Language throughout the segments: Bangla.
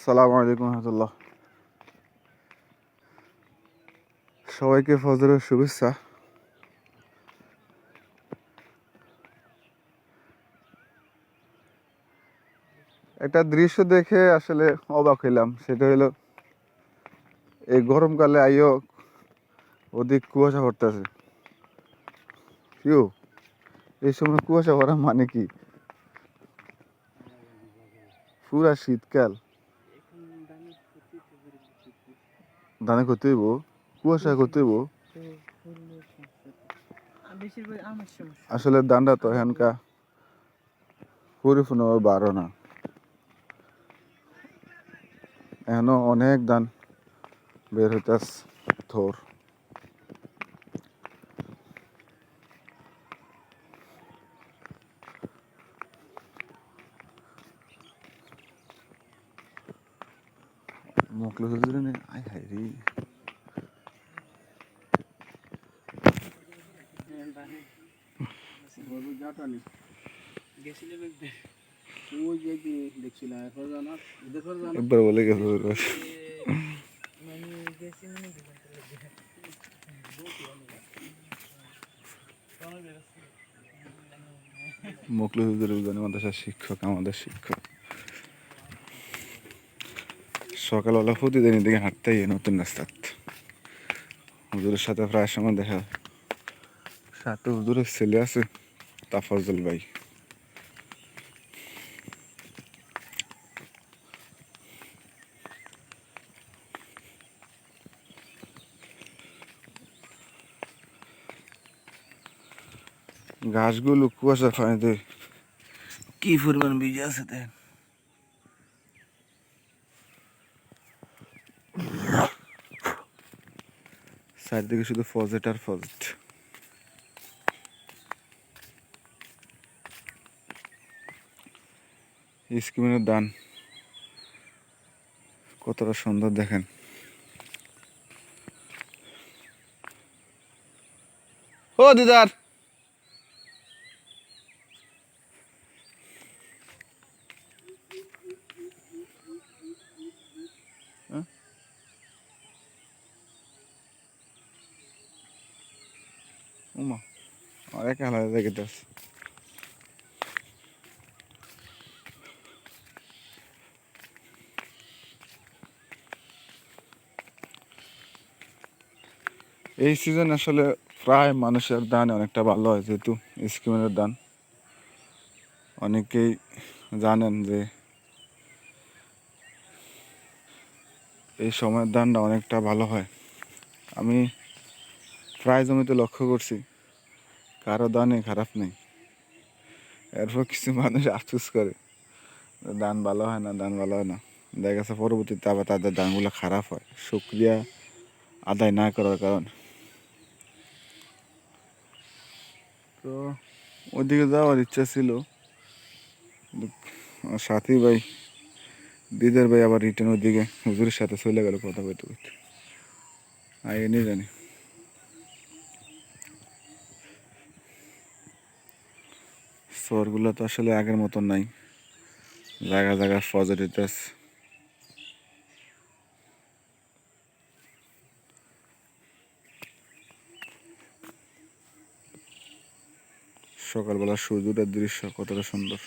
আসসালামু আলাইকুম রহমতুল্লাহ। সবাইকে ফজরের শুভেচ্ছা। একটা দৃশ্য দেখে আসলে অবাক হইলাম, সেটা হলো এই গরমকালে আইও অধিক কুয়াশা পড়তেছে। কিউ এই সময় কুয়াশা পড়া মানে কি? পুরা শীতকাল। ধানে করতে হইব কুয়াশা করতে হইব। আসলে ধানটা তো এখানকার পরিপূর্ণ বারো না। এখনও অনেক ধান বের হইতাস থোর। মোকলো হুজুরে নে। আই হাই রে। একবার বলে গেল গেছি কি বলতে লাগে মোকলো হুজুর উজানি মাদ্রাসার শিক্ষক, আমাদের শিক্ষক। সকালবেলা প্রতিদিন এদিকে হাঁটতে গিয়ে নতুন রাস্তাত হুজুরের সাথে প্রায় সময় দেখা হয়। সাথে হুজুরের ছেলে আছে তাফাজল ভাই গাছগুলো কুয়াশা পানিতে কি পরিমাণ ভিজে আছে দেখ চারদিকে শুধু ফজেট আর ফজেট। স্কিমের দান কতটা সুন্দর দেখেন। ও দিদার! অনেক আলাদা দেখে এই সিজন আসলে প্রায় মানুষের দান অনেকটা ভালো হয়, যেহেতু স্কিমের দান। অনেকেই জানেন যে এই সময়ের দানটা অনেকটা ভালো হয়। আমি প্রায় জমিতে লক্ষ্য করছি কারও দানে খারাপ নেই। এরপর কিছু মানুষ আফসোস করে, দান ভালো হয় না, দান ভালো হয় না। দেখা গেছে পরবর্তীতে আবার তাদের দানগুলো খারাপ হয়। শুক্রিয়া আদায় না করার কারণে। তো ওদিকে যাওয়ার ইচ্ছা ছিল। সাথী ভাই, দিদার ভাই আবার রিটার্ন ওদিকে হুজুরের সাথে চলে গেল কথা বলতে বলতে। আই নিয়ে জানি শহরগুলো তো আসলে আগের মতন নাই। জায়গা জায়গা পজিটিভ আছে। সকালবেলা সূর্যটার দৃশ্য কতটা সুন্দর।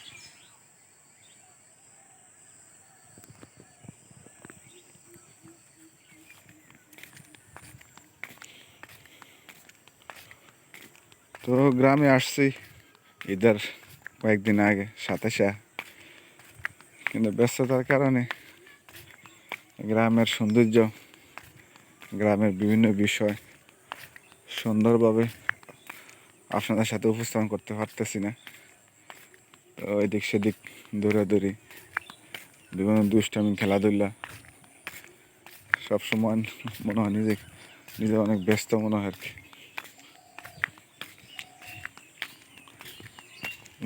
তো গ্রামে আসছি, ঈদের। কয়েকদিন আগে, সাতাশা। কিন্তু ব্যস্ততার কারণে গ্রামের সৌন্দর্য, গ্রামের বিভিন্ন বিষয় সুন্দরভাবে আপনাদের সাথে উপস্থাপন করতে পারতেছি না। তো এদিক সেদিক দৌড়াদৌড়ি, বিভিন্ন দুষ্টামি, খেলাধুলা, সবসময় মনে হয় নিজে নিজে অনেক ব্যস্ত মনে হয় আর কি।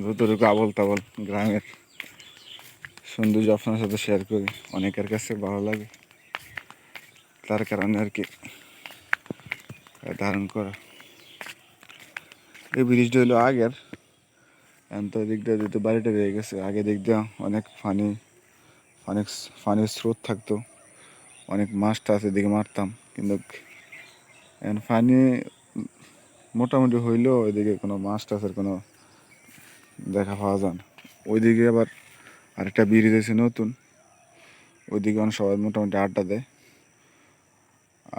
যতটুকু আবল তাবল গ্রামের সৌন্দর্য আপনার সাথে শেয়ার করি। অনেকের কাছে ভালো লাগে। তার কারণে আর কি ধারণ করা। এই ব্রিজটা হলো আগের। এখন তো দিক দিয়ে যেহেতু বাড়িটা রয়ে গেছে, আগে দিক দিয়ে অনেক পানি অনেক পানির স্রোত থাকতো। অনেক মাছ টাছ এদিকে মারতাম। কিন্তু এখন পানি মোটামুটি হইলেও ওইদিকে কোনো মাছ টাছের কোনো দেখা পাওয়া যায় না ওইদিকে আবার আরেকটা ব্রিজ আছে নতুন। ওইদিকে অনেক সবাই মোটামুটি আড্ডা দেয়।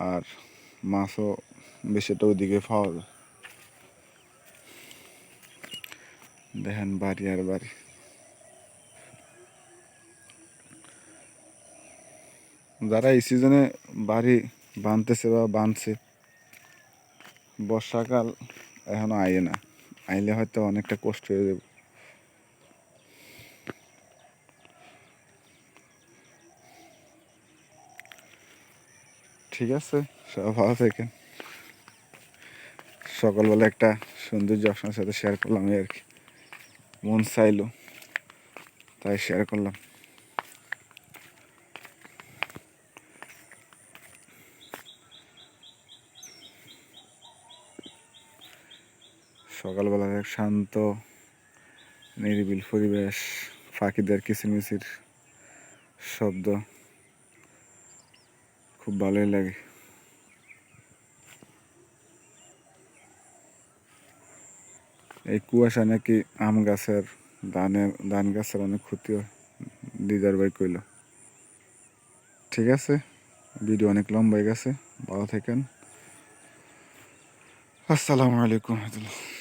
আর মাছও বেশি বেশিটা ওইদিকে পাওয়া যায়। দেখেন বাড়ি আর বাড়ি। যারা এই সিজনে বাড়ি বাঁধতেছে বা বাঁধছে বর্ষাকাল এখনও আইয়ে না। আইলে হয়তো অনেকটা কষ্ট হয়ে যাবে। ঠিক আছে সব ভালো থাকেন। সকালবেলা একটা সৌন্দর্য আপনার সাথে শেয়ার করলাম, এই আর কি। মন চাইলো, তাই শেয়ার করলাম। সকালবেলার এক শান্ত, নিরিবিল পরিবেশ, পাখিদের কিচিরমিচির শব্দ। খুব ভালোই লাগে। এই কুয়াশা নাকি আম গাছের, ধানের, ধান গাছের অনেক ক্ষতি হয় দিদার ভাই কইল। ঠিক আছে ভিডিও অনেক লম্বা গেছে, ভালো থাকেন। আসসালামু আলাইকুম রহমতুল্লাহ।